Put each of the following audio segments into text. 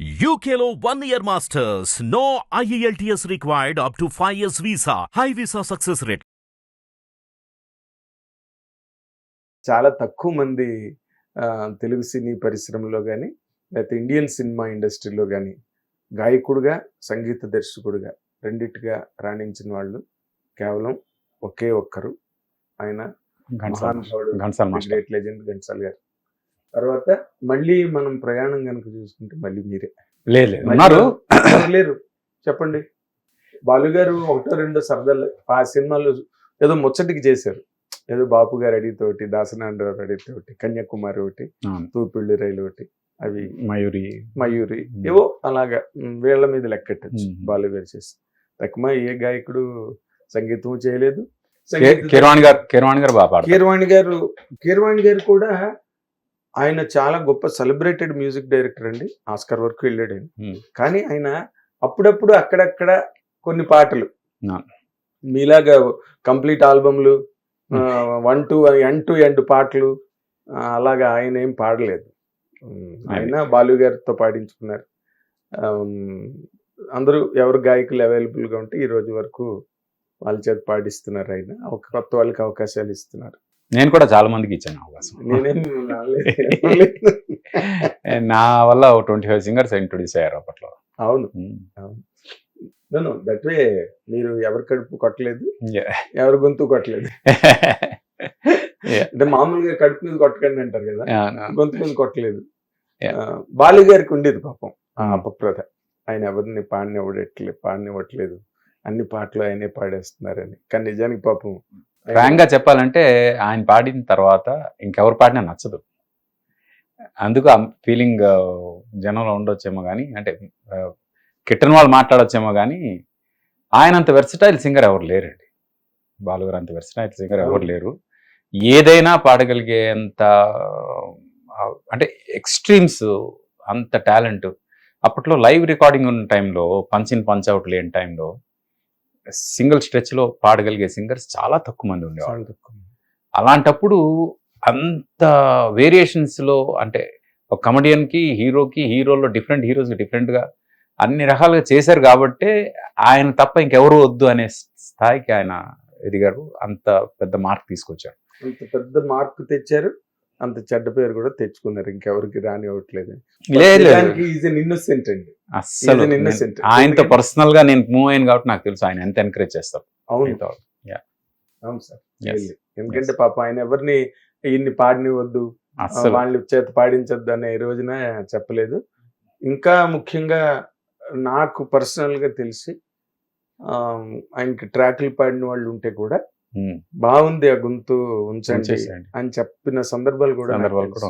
One year masters. No E IELTS required up to 5 years visa. High visa success rate. చాలా తక్కువ మంది తెలుగు సినీ పరిశ్రమలో కానీ లేకపోతే ఇండియన్ సినిమా ఇండస్ట్రీలో కానీ గాయకుడుగా సంగీత దర్శకుడుగా రెండిటిగా రాణించిన వాళ్ళు కేవలం ఒకే ఒక్కరు ఆయన ఘంటసాల లెజెండ్ ఘంటసాల్ గారు తర్వాత మళ్ళీ మనం ప్రయాణం కనుక చూసుకుంటే మళ్ళీ మీరే. లేదు లేరు. చెప్పండి. బాలు గారు ఒకటో రెండో శబ్దాలు ఆ సినిమాలు ఏదో ముచ్చటికి చేశారు. ఏదో బాపు గారు అడిగితోటి దాసనాండరావు అడిగితోటి కన్యాకుమారి ఒకటి అవును. తూర్పిళ్ళి రైలు ఒకటి అవి మయూరి. మయూరి. ఏవో అలాగా వీళ్ళ మీద లెక్కెట్టచ్చు Hmm. బాలు గారు చేసి. తక్కువ ఏ గాయకుడు సంగీతం చేయలేదు. కీరవాణి గారు కీరవాణి గారు బాగా కీరవాణి గారు కీరవాణి గారు కూడా ఆయన చాలా గొప్ప సెలబ్రేటెడ్ మ్యూజిక్ డైరెక్టర్ అండి. ఆస్కర్ వరకు వెళ్ళాడు ఆయన. Hmm. కానీ ఆయన అప్పుడప్పుడు అక్కడక్కడ కొన్ని పాటలు. మీలాగా complete ఆల్బమ్లు one to end to end పాటలు అలాగా ఆయన ఏం పాడలేదు. ఆయన బాలు గారితో పాడించుకున్నారు. అందరూ ఎవరు గాయకులు అవైలబుల్గా ఉంటే ఈ రోజు వరకు వాళ్ళ చేత పాడిస్తున్నారు ఆయన. ఒక కొత్త వాళ్ళకి అవకాశాలు ఇస్తున్నారు. నేను కూడా చాలా మందికి ఇచ్చాను అవకాశం. నా వల్ల ట్వంటీ ఫైవ్ సింగర్స్ ఇంట్రొడ్యూస్ అయ్యారు అప్పట్లో అవును. నన్ను దట్ వే మీరు ఎవరి కడుపు కొట్టలేదు. ఎవరి గొంతు కొట్టలేదు. అంటే మామూలుగా కడుపు మీద కొట్టకండి అంటారు కదా. గొంతు మీద కొట్టలేదు బాలు గారికి ఉండేది పాపం Hmm. అపప్రద ఆయన ఎవరిని పాడినివ్వడట్లేదు పాడినివ్వట్లేదు అన్ని పాటలు ఆయనే పాడేస్తున్నారని కానీ నిజానికి పాపం ఆయన- ఫ్రాంక్గా చెప్పాలంటే ఆయన పాడిన తర్వాత ఇంకెవరు పాడినా నచ్చదు. అందుకు ఆ ఫీలింగ్ జనంలో ఉండొచ్చేమో కానీ అంటే కిట్టన్ వాళ్ళు మాట్లాడొచ్చేమో కానీ ఆయన అంత వెర్సటైల్ సింగర్ ఎవరు లేరండి. బాలుగారు అంత వెర్సటైల్ సింగర్ ఎవరు లేరు. ఏదైనా పాడగలిగే అంత ఆ, అంటే ఎక్స్ట్రీమ్స్ అంత టాలెంట్ అప్పట్లో లైవ్ రికార్డింగ్ ఉన్న టైంలో పంచ్ ఇన్ పంచ్ అవుట్ లేని టైంలో సింగిల్ స్ట్రెచ్లో పాడగలిగే సింగర్స్ చాలా తక్కువ మంది ఉండేవాళ్ళు. అలాంటప్పుడు అంత వేరియేషన్స్లో అంటే ఒక comedian కి హీరోకి హీరోలో డిఫరెంట్ హీరోస్ డిఫరెంట్గా అన్ని రకాలుగా చేశారు కాబట్టే ఆయన తప్ప ఇంకెవరు వద్దు అనే స్థాయికి ఆయన ఎదిగారు. అంత పెద్ద మార్క్ తీసుకొచ్చారు. అంత పెద్ద మార్పు తెచ్చారు. అంత చెడ్డ పేరు కూడా తెచ్చుకున్నారు. ఇంకెవరికి రానివ్వట్లేదు. ఇన్నోసెంట్ అండి. Innocent. ఆయనతో పర్సనల్గా నేను మూవ్ అయ్యాను కాబట్టి నాకు తెలుసు. ఆయన ఎంత ఎంకరేజ్ చేస్తారు. అవును. అవును సార్. ఎందుకంటే పాప ఆయన ఎవరిని ఇన్ని పాడినివద్దు అస్సలు. వాళ్ళ చేత పాడించొద్దు అనే ఈ రోజున చెప్పలేదు. ఇంకా ముఖ్యంగా నాకు పర్సనల్గా తెలిసి ఆయనకి ట్రాక్లు పాడిన వాళ్ళు ఉంటే కూడా బాగుంది ఆ గొంతు ఉంచండి. అని చెప్పిన సందర్భాలు కూడా సందర్భాలు కూడా.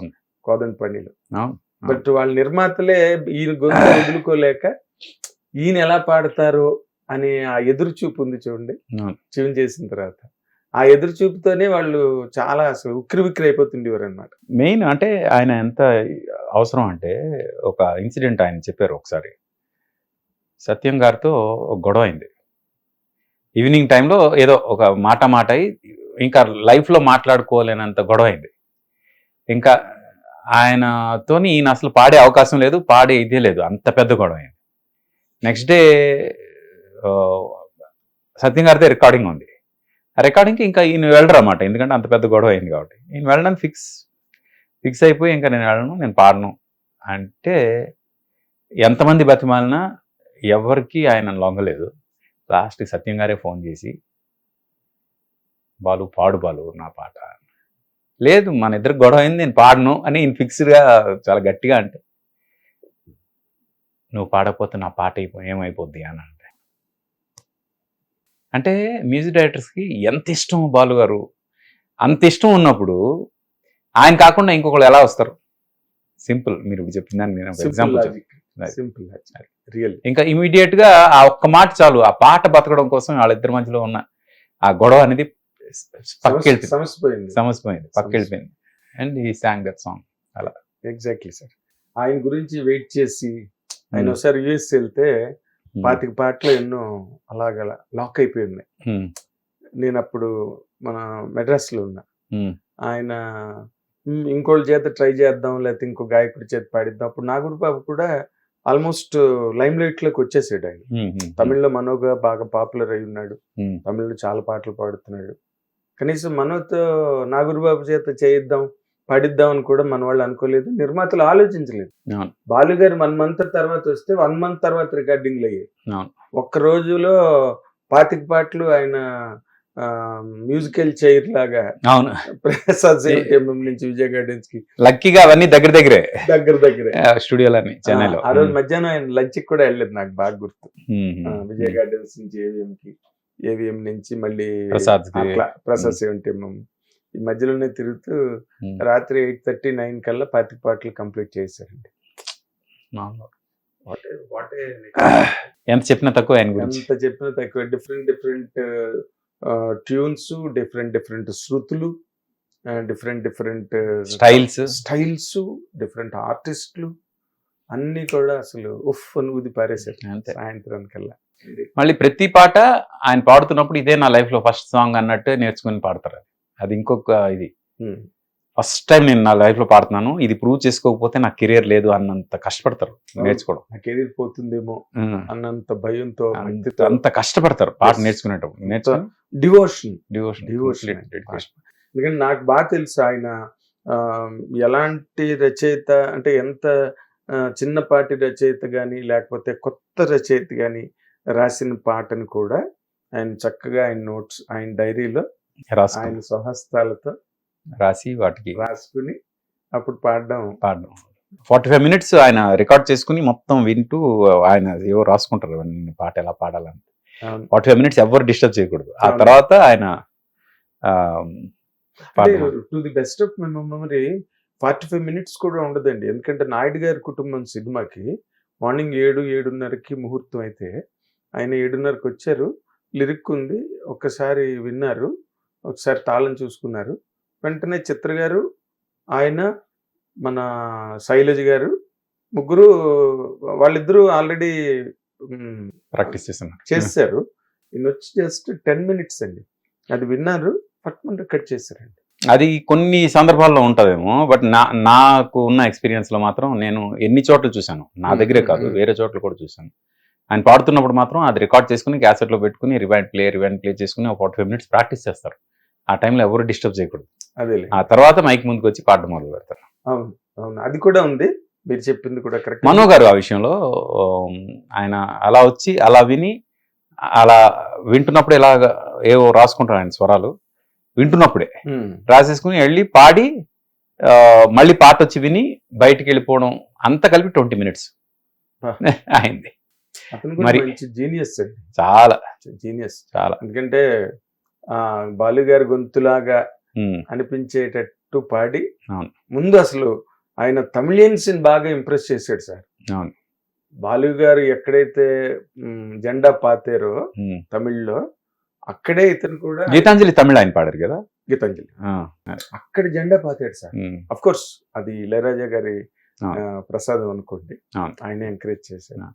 బట్ వాళ్ళ నిర్మాతలే ఈయన గొంతు వదులుకోలేక ఈయన ఎలా పాడతారో అనే ఆ ఎదురు చూపు ఉంది చూడండి. ట్యూన్ చేసిన తర్వాత. ఆ ఎదురు చూపుతోనే వాళ్ళు చాలా అసలు ఉక్కిరి బిక్కిరి అయిపోతుండేవారు అనమాట మెయిన్ అంటే ఆయన ఎంత అవసరం అంటే ఒక ఇన్సిడెంట్ ఆయన చెప్పారు ఒకసారి. సత్యం గారితో ఒక గొడవ అయింది. ఈవినింగ్ టైంలో ఏదో ఒక మాట మాట అయి ఇంకా లైఫ్లో మాట్లాడుకోలేనంత గొడవ అయింది ఇంకా ఆయనతోని ఈయన అసలు పాడే అవకాశం లేదు పాడే ఇదే లేదు అంత పెద్ద గొడవ అయింది నెక్స్ట్ డే సత్యం గారితో రికార్డింగ్ ఉంది. ఆ రికార్డింగ్కి ఇంకా ఈయన వెళ్ళరు అన్నమాట ఎందుకంటే అంత పెద్ద గొడవ అయింది కాబట్టి. ఈయన వెళ్ళడానికి ఫిక్స్ ఫిక్స్ అయిపోయి ఇంకా నేను వెళ్ళను నేను పాడను. అంటే ఎంతమంది బతిమాలినా ఎవరికి ఆయన లొంగలేదు. లాస్ట్ సత్యం గారే ఫోన్ చేసి బాలు పాడు బాలు నా పాట. లేదు మన ఇద్దరు గొడవ అయింది నేను పాడను అని ఈయన ఫిక్స్డ్గా చాలా గట్టిగా అంటే నువ్వు పాడకపోతే నా పాట అయిపో ఏమైపోద్ది? అని అంటే. అంటే మ్యూజిక్ డైరెక్టర్స్కి ఎంత ఇష్టం బాలు గారు? అంత ఇష్టం ఉన్నప్పుడు ఆయన కాకుండా ఇంకొకరు ఎలా వస్తారు? సింపుల్ మీరు ఇప్పుడు చెప్పిన దాన్ని నేను ఎగ్జాంపుల్. సింపుల్ రియల్ ఇంకా ఇమీడియట్గా ఆ ఒక్క మాట చాలు ఆ పాట బతకడం కోసం వాళ్ళిద్దరి మధ్యలో ఉన్న ఆ గొడవ అనేది పక్కెళ్ళిపోయింది. సమస్య పోయింది సమసిపోయింది పక్కెళ్ళిపోయింది. అండ్ ఈ song that song exactly sir ఆయన గురించి వెయిట్ చేసి ఆయన ఒకసారి యుఎస్ వెళ్తే పాతిక పాటలు ఎన్నో అలాగ లాక్ అయిపోయి ఉన్నాయి. నేను అప్పుడు మన మెడ్రాస్లో ఉన్నా ఆయన "మ్, ఇంకోళ్ళ చేత ట్రై చేద్దాం లేకపోతే ఇంకో గాయకుడి చేత పాడిద్దాం. అప్పుడు నాగూరు బాబు కూడా ఆల్మోస్ట్ లైమ్ లైట్లోకి వచ్చేసాడు ఆయన తమిళ్ళో మనోగా బాగా పాపులర్ అయి ఉన్నాడు. తమిళ్ళో చాలా పాటలు పాడుతున్నాడు. కనీసం మనోతో నాగురుబాబు చేత చేయిద్దాం పాడిద్దాం అని కూడా మన వాళ్ళు అనుకోలేదు. నిర్మాతలు ఆలోచించలేదు. అవును. బాలు గారు వన్ మంత్ తర్వాత వస్తే వన్ మంత్ తర్వాత రికార్డింగ్లు అయ్యాయి. ఒక్క రోజులో పాతిక పాటలు ఆయన మ్యూజికల్ చైర్ లాగా అవును. ప్రసాద్ ఎంఎం నుంచి విజయ్ గార్డెన్స్కి లక్కీగా అవన్నీ దగ్గర దగ్గరే. దగ్గర దగ్గరే. స్టూడియోలన్నీ చెన్నైలో. ఆ రోజు మధ్యాహ్నం ఆయన లంచ్ కూడా వెళ్ళలేదు నాకు బాగా గుర్తు. విజయ్ గార్డెన్స్ నుంచి ఏవిఎం కి ఏవిఎం నుంచి మళ్ళీ ప్రసాద్ ప్రసాద్ సెవెంటీ ఈ మధ్యలోనే తిరుగుతూ. రాత్రి ఎయిట్ థర్టీ నైన్ కల్లా పాతి పాటలు కంప్లీట్ చేశారండి. ఎంత చెప్పినా తక్కువ ఆయన గురించి. ఎంత చెప్పినా తక్కువ. Different different tunes different different శృతులు different different styles. Styles different ఆర్టిస్టులు అన్ని కూడా అసలు ఉఫ్ అని ఊది పారేశారు అంతే. సాయంత్రానికల్లా. మళ్ళీ ప్రతి పాట ఆయన పాడుతున్నప్పుడు ఇదే నా లైఫ్లో ఫస్ట్ సాంగ్ అన్నట్టు నేర్చుకుని పాడతారు అది. ఇంకొక ఇది. ఫస్ట్ టైం నేను నా లైఫ్లో పాడుతున్నాను. ఇది ప్రూవ్ చేసుకోకపోతే నా కెరియర్ లేదు అన్నంత కష్టపడతారు. నేర్చుకోవడం. నా కెరీర్ పోతుందేమో. అన్నంత భయంతో అంత- కష్టపడతారు పాట. నేర్చుకునేటప్పుడు. నేర్చుకుని డివోషన్ డివోషన్ డివోషన్ ఎందుకంటే నాకు బాగా తెలుసు ఆయన ఎలాంటి రచయిత అంటే ఎంత చిన్నపాటి రచయిత కానీ లేకపోతే కొత్త రచయిత కానీ రాసిన పాటను కూడా ఆయన చక్కగా ఆయన నోట్స్ ఆయన డైరీలో ఆయన స్వహస్తాలతో రాసి వాటికి రాసుకుని అప్పుడు పాడడం. పాడడం. ఫార్టీ ఫైవ్ మినిట్స్ ఆయన రికార్డ్ చేసుకుని మొత్తం వింటూ ఆయన ఏవో రాసుకుంటారు అవన్నీ పాట ఎలా పాడాలని. ఫార్టీ ఫైవ్ మినిట్స్ ఎవరు డిస్టర్బ్ చేయకూడదు. ఆ. తర్వాత ఆయన. To the best of my memory forty five minutes కూడా ఉండదండి. ఎందుకంటే నాయుడు గారి కుటుంబం సినిమాకి మార్నింగ్ ఏడు ఏడున్నరకి ముహూర్తం అయితే ఆయన ఏడున్నరకి వచ్చారు. లిరిక్ ఉంది. ఒక్కసారి విన్నారు. ఒకసారి తాళం చూసుకున్నారు. వెంటనే చిత్ర గారు ఆయన మన శైలజ గారు ముగ్గురు వాళ్ళిద్దరూ ఆల్రెడీ ప్రాక్టీస్ చేస్తున్నారు. చేశారు. ఈయన వచ్చి జస్ట్ టెన్ మినిట్స్ అండి. అది విన్నారు పట్టుకుంటే కట్ చేశారండి. అది కొన్ని సందర్భాల్లో ఉంటదేమో బట్ నా నాకు ఉన్న ఎక్స్పీరియన్స్లో మాత్రం నేను ఎన్ని చోట్ల చూశాను? నా దగ్గరే కాదు. వేరే చోట్ల కూడా చూశాను. ఆయన పాడుతున్నప్పుడు మాత్రం అది రికార్డ్ చేసుకుని క్యాసెట్లో పెట్టుకుని రివైండ్ ప్లే రివైండ్ ప్లే చేసుకుని ఒక ఫార్టీ ఫైవ్ మినిట్స్ ప్రాక్టీస్ చేస్తారు. ఆ టైంలో ఎవరు డిస్టర్బ్ చేయకూడదు. అదేలే. ఆ తర్వాత మైక్ ముందుకు వచ్చి పాడడం మొదలు పెడతారు. అవును అవును. అది కూడా ఉంది. మీరు చెప్పింది కూడా కరెక్ట్ మనో గారు ఆ విషయంలో ఆయన అలా వచ్చి అలా విని అలా వింటున్నప్పుడు ఇలాగ ఏవో రాసుకుంటారు ఆయన స్వరాలు వింటున్నప్పుడే. రాసేసుకుని వెళ్ళి పాడి మళ్ళీ పాట వచ్చి విని బయటికి వెళ్ళిపోవడం అంతా కలిపి ట్వంటీ మినిట్స్. అయింది. మరి- జీనియస్ చాలా. జీనియస్ చాలా. ఎందుకంటే ఆ బాలు గారి గొంతులాగా అనిపించేటట్టు పాడి. ముందు అసలు ఆయన తమిళియన్స్ బాగా ఇంప్రెస్ చేశాడు సార్. అవును. బాలు గారు ఎక్కడైతే జెండా పాతారో. తమిళ్ళో అక్కడే ఇతను కూడా గీతాంజలి తమిళ ఆయన పాడారు కదా? గీతాంజలి. అక్కడ జెండా పాతాడు సార్. అఫ్ కోర్స్ అది ఇళయరాజా గారి ప్రసాదం అనుకోండి. ఆయన ఎంకరేజ్ చేశారు. అవును.